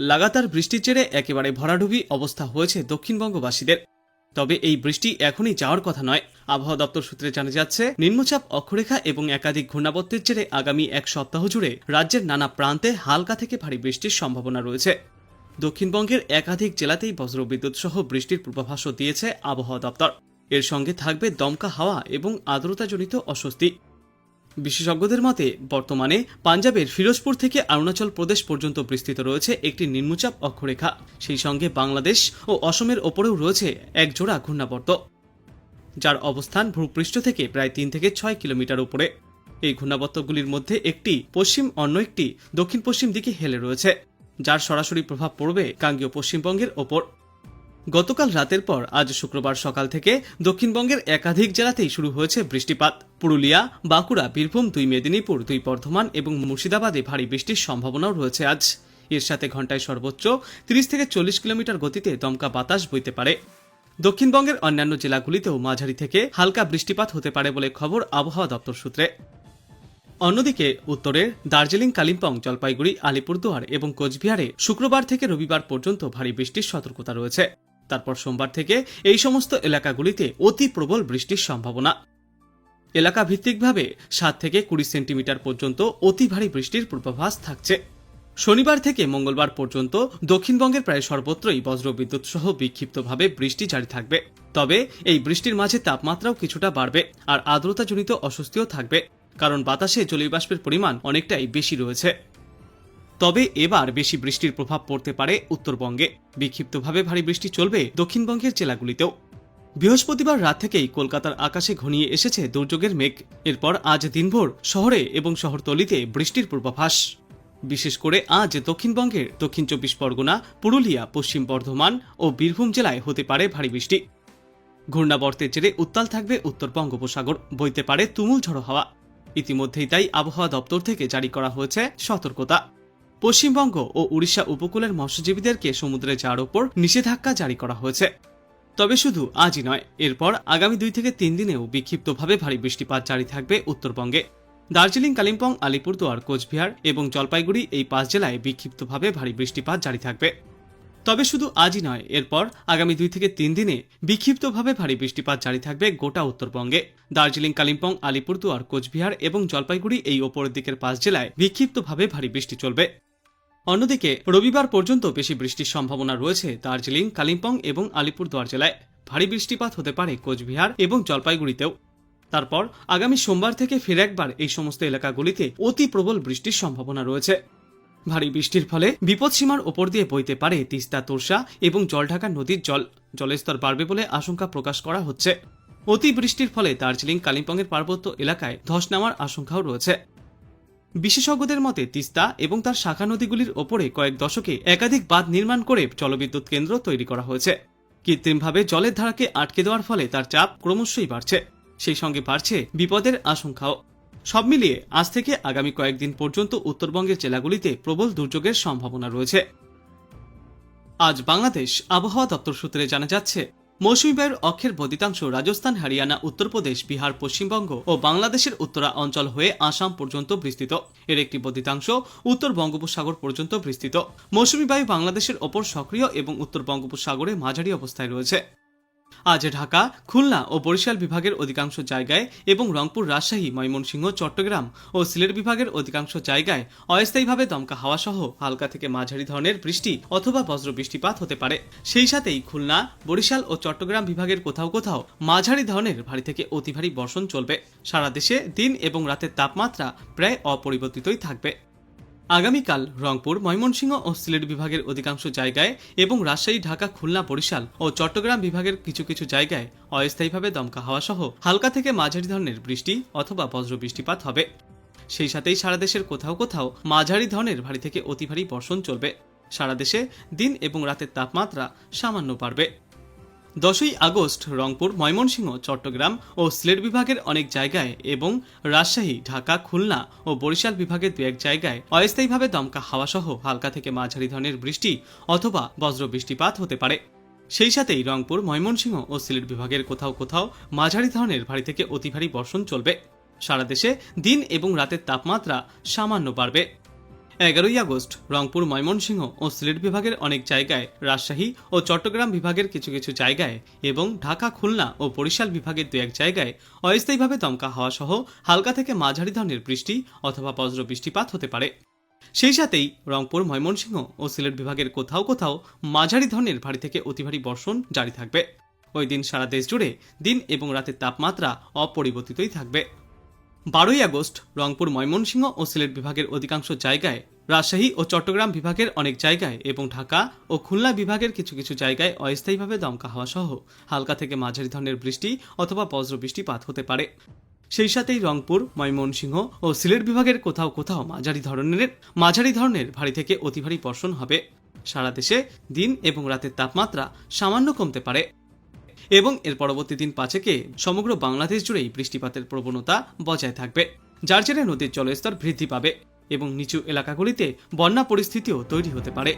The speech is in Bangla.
লাগাতার বৃষ্টির জেরে একেবারে ভরাডুবি অবস্থা হয়েছে দক্ষিণবঙ্গবাসীদের। তবে এই বৃষ্টি এখনই যাওয়ার কথা নয়। আবহাওয়া দপ্তর সূত্রে জানা যাচ্ছে, নিম্নচাপ অক্ষরেখা এবং একাধিক ঘূর্ণাবর্তের জেরে আগামী এক সপ্তাহ জুড়ে রাজ্যের নানা প্রান্তে হালকা থেকে ভারী বৃষ্টির সম্ভাবনা রয়েছে। দক্ষিণবঙ্গের একাধিক জেলাতেই বজ্রবিদ্যুৎ সহ বৃষ্টির পূর্বাভাসও দিয়েছে আবহাওয়া দপ্তর। এর সঙ্গে থাকবে দমকা হাওয়া এবং আর্দ্রতাজনিত অস্বস্তি। বিশেষজ্ঞদের মতে, বর্তমানে পাঞ্জাবের ফিরোজপুর থেকে অরুণাচল প্রদেশ পর্যন্ত বিস্তৃত রয়েছে একটি নিম্নচাপ অক্ষরেখা। সেই সঙ্গে বাংলাদেশ ও অসমের ওপরেও রয়েছে এক জোড়া ঘূর্ণাবর্ত, যার অবস্থান ভূপৃষ্ঠ থেকে প্রায় তিন থেকে ছয় কিলোমিটার উপরে। এই ঘূর্ণাবর্তগুলির মধ্যে একটি পশ্চিম, অন্য একটি দক্ষিণ পশ্চিম দিকে হেলে রয়েছে, যার সরাসরি প্রভাব পড়বে গাঙ্গীয় পশ্চিমবঙ্গের ওপর। গতকাল রাতের পর আজ শুক্রবার সকাল থেকে দক্ষিণবঙ্গের একাধিক জেলাতেই শুরু হয়েছে বৃষ্টিপাত। পুরুলিয়া, বাঁকুড়া, বীরভূম, দুই মেদিনীপুর, দুই বর্ধমান এবং মুর্শিদাবাদে ভারী বৃষ্টির সম্ভাবনাও রয়েছে আজ। এর সাথে ঘন্টায় সর্বোচ্চ তিরিশ থেকে চল্লিশ কিলোমিটার গতিতে দমকা বাতাস বইতে পারে। দক্ষিণবঙ্গের অন্যান্য জেলাগুলিতেও মাঝারি থেকে হালকা বৃষ্টিপাত হতে পারে বলে খবর আবহাওয়া দপ্তর সূত্রে। অন্যদিকে উত্তরের দার্জিলিং, কালিম্পং, জলপাইগুড়ি, আলিপুরদুয়ার এবং কোচবিহারে শুক্রবার থেকে রবিবার পর্যন্ত ভারী বৃষ্টির সতর্কতা রয়েছে। তারপর সোমবার থেকে এই সমস্ত এলাকাগুলিতে অতি প্রবল বৃষ্টির সম্ভাবনা। এলাকা ভিত্তিকভাবে সাত থেকে কুড়ি সেন্টিমিটার পর্যন্ত অতি ভারী বৃষ্টির পূর্বাভাস থাকছে। শনিবার থেকে মঙ্গলবার পর্যন্ত দক্ষিণবঙ্গের প্রায় সর্বত্রই বজ্রবিদ্যুৎ সহ বিক্ষিপ্তভাবে বৃষ্টি জারি থাকবে। তবে এই বৃষ্টির মাঝে তাপমাত্রাও কিছুটা বাড়বে আর আর্দ্রতাজনিত অস্বস্তিও থাকবে, কারণ বাতাসে জলীয়বাষ্পের পরিমাণ অনেকটাই বেশি রয়েছে। তবে এবার বেশি বৃষ্টির প্রভাব পড়তে পারে উত্তরবঙ্গে। বিক্ষিপ্তভাবে ভারী বৃষ্টি চলবে দক্ষিণবঙ্গের জেলাগুলিতেও। বৃহস্পতিবার রাত থেকেই কলকাতার আকাশে ঘনিয়ে এসেছে দুর্যোগের মেঘ। এরপর আজ দিনভর শহরে এবং শহরতলিতে বৃষ্টির পূর্বাভাস। বিশেষ করে আজ দক্ষিণবঙ্গের দক্ষিণ চব্বিশ পরগনা, পুরুলিয়া, পশ্চিম বর্ধমান ও বীরভূম জেলায় হতে পারে ভারী বৃষ্টি। ঘূর্ণাবর্তের জেরে উত্তাল থাকবে উত্তর বঙ্গোপসাগর, বইতে পারে তুমুল ঝড়ো হাওয়া। ইতিমধ্যেই তাই আবহাওয়া দপ্তর থেকে জারি করা হয়েছে সতর্কতা। পশ্চিমবঙ্গ ও উড়িষ্যা উপকূলের মৎস্যজীবীদেরকে সমুদ্রে যাওয়ার ওপর নিষেধাজ্ঞা জারি করা হয়েছে। তবে শুধু আজই নয়, এরপর আগামী দুই থেকে তিন দিনেও বিক্ষিপ্তভাবে ভারী বৃষ্টিপাত জারি থাকবে উত্তরবঙ্গে। দার্জিলিং, কালিম্পং, আলিপুরদুয়ার, কোচবিহার এবং জলপাইগুড়ি এই পাঁচ জেলায় বিক্ষিপ্তভাবে ভারী বৃষ্টিপাত জারি থাকবে। তবে শুধু আজই নয়, এরপর আগামী দুই থেকে তিন দিনে বিক্ষিপ্তভাবে ভারী বৃষ্টিপাত জারি থাকবে গোটা উত্তরবঙ্গে। দার্জিলিং, কালিম্পং, আলিপুরদুয়ার, কোচবিহার এবং জলপাইগুড়ি এই ওপরের দিকের পাঁচ জেলায় বিক্ষিপ্তভাবে ভারী বৃষ্টি চলবে। অন্যদিকে, রবিবার পর্যন্ত বেশি বৃষ্টির সম্ভাবনা রয়েছে দার্জিলিং, কালিম্পং এবং আলিপুরদুয়ার জেলায়। ভারী বৃষ্টিপাত হতে পারে কোচবিহার এবং জলপাইগুড়িতেও। তারপর, আগামী সোমবার থেকে ফের একবার এই সমস্ত এলাকাগুলিতে অতি প্রবল বৃষ্টির সম্ভাবনা রয়েছে। ভারী বৃষ্টির ফলে বিপদসীমার ওপর দিয়ে বইতে পারে তিস্তা, তোরসা এবং জলঢাকা নদীর জল। জলস্তর বাড়বে বলে আশঙ্কা প্রকাশ করা হচ্ছে। অতি বৃষ্টির ফলে দার্জিলিং, কালিম্পংয়ের পার্বত্য এলাকায় ধস নামার আশঙ্কাও রয়েছে। বিশেষজ্ঞদের মতে তিস্তা এবং তার শাখা নদীগুলির ওপরে কয়েক দশকে একাধিক বাঁধ নির্মাণ করে জলবিদ্যুৎ কেন্দ্র তৈরি করা হয়েছে। কৃত্রিমভাবে জলের ধারাকে আটকে দেওয়ার ফলে তার চাপ ক্রমশই বাড়ছে। সেই সঙ্গে বাড়ছে বিপদের আশঙ্কাও। সব মিলিয়ে আজ থেকে আগামী কয়েকদিন পর্যন্ত উত্তরবঙ্গের জেলাগুলিতে প্রবল দুর্যোগের সম্ভাবনা রয়েছে। আজ বাংলাদেশ আবহাওয়া দপ্তর সূত্রে জানা যাচ্ছে মৌসুমী বায়ুর অক্ষের বদিতাংশ রাজস্থান, হরিয়ানা, উত্তরপ্রদেশ, বিহার, পশ্চিমবঙ্গ ও বাংলাদেশের উত্তরা অঞ্চল হয়ে আসাম পর্যন্ত বিস্তৃত। এর একটি বদিতাংশ উত্তর বঙ্গোপসাগর পর্যন্ত বিস্তৃত। মৌসুমী বায়ু বাংলাদেশের ওপর সক্রিয় এবং উত্তর বঙ্গোপসাগরে মাঝারি অবস্থায় রয়েছে। আজ ঢাকা, খুলনা ও বরিশাল বিভাগের অধিকাংশ জায়গায় এবং রংপুর, রাজশাহী, ময়মনসিংহ, চট্টগ্রাম ও সিলেট বিভাগের অধিকাংশ জায়গায় অস্থায়ীভাবে দমকা হাওয়া সহ হালকা থেকে মাঝারি ধরনের বৃষ্টি অথবা বজ্র বৃষ্টিপাত হতে পারে। সেই সাথেই খুলনা, বরিশাল ও চট্টগ্রাম বিভাগের কোথাও কোথাও মাঝারি ধরনের ভারী থেকে অতি ভারী বর্ষণ চলবে। সারা দেশে দিন এবং রাতের তাপমাত্রা প্রায় অপরিবর্তিতই থাকবে। আগামীকাল রংপুর, ময়মনসিংহ ও সিলেট বিভাগের অধিকাংশ জায়গায় এবং রাজশাহী, ঢাকা, খুলনা, বরিশাল ও চট্টগ্রাম বিভাগের কিছু কিছু জায়গায় অস্থায়ীভাবে দমকা হাওয়া সহ হালকা থেকে মাঝারি ধরনের বৃষ্টি অথবা বজ্র বৃষ্টিপাত হবে। সেই সাথেই সারা দেশের কোথাও কোথাও মাঝারি ধরনের ভারী থেকে অতি ভারী বর্ষণ চলবে। সারা দেশে দিন এবং রাতের তাপমাত্রা সামান্য বাড়বে। দশই আগস্ট রংপুর, ময়মনসিংহ, চট্টগ্রাম ও সিলেট বিভাগের অনেক জায়গায় এবং রাজশাহী, ঢাকা, খুলনা ও বরিশাল বিভাগের দু এক জায়গায় অস্থায়ীভাবে দমকা হাওয়া সহ হালকা থেকে মাঝারি ধরনের বৃষ্টি অথবা বজ্র বৃষ্টিপাত হতে পারে। সেই সাথেই রংপুর, ময়মনসিংহ ও সিলেট বিভাগের কোথাও কোথাও মাঝারি ধরনের ভারী থেকে অতি ভারী বর্ষণ চলবে। সারা দেশে দিন এবং রাতের তাপমাত্রা সামান্য বাড়বে। এগারোই আগস্ট, রংপুর, ময়মনসিংহ ও সিলেট বিভাগের অনেক জায়গায় রাজশাহী ও চট্টগ্রাম বিভাগের কিছু কিছু জায়গায় এবং ঢাকা, খুলনা ও বরিশাল বিভাগের দু এক জায়গায় অস্থায়ীভাবে দমকা হাওয়া সহ হালকা থেকে মাঝারি ধরনের বৃষ্টি অথবা বজ্র বৃষ্টিপাত হতে পারে। সেই সাথেই রংপুর, ময়মনসিংহ ও সিলেট বিভাগের কোথাও কোথাও মাঝারি ধরনের ভারী থেকে অতি ভারী বর্ষণ জারি থাকবে। ওই দিন সারা দেশ জুড়ে দিন এবং রাতের তাপমাত্রা অপরিবর্তিতই থাকবে। বারোই আগস্ট, রংপুর, ময়মনসিংহ ও সিলেট বিভাগের অধিকাংশ জায়গায় রাজশাহী ও চট্টগ্রাম বিভাগের অনেক জায়গায় এবং ঢাকা ও খুলনা বিভাগের কিছু কিছু জায়গায় অস্থায়ীভাবে দমকা হাওয়া সহ হালকা থেকে মাঝারি ধরনের বৃষ্টি অথবা বজ্র বৃষ্টিপাত হতে পারে। সেই সাথেই রংপুর, ময়মনসিংহ ও সিলেট বিভাগের কোথাও কোথাও মাঝারি ধরনের মাঝারি ধরনের ভারী থেকে অতি ভারী বর্ষণ হবে। সারা দেশে দিন এবং রাতের তাপমাত্রা সামান্য কমতে পারে। এবং এর পরবর্তী দিন পাঁচেকে সমগ্র বাংলাদেশ জুড়েই বৃষ্টিপাতের প্রবণতা বজায় থাকবে, যার জেরে নদীর জলস্তর বৃদ্ধি পাবে। এবং নিচু এলাকাগুলিতে বন্যা পরিস্থিতিও তৈরি হতে পারে।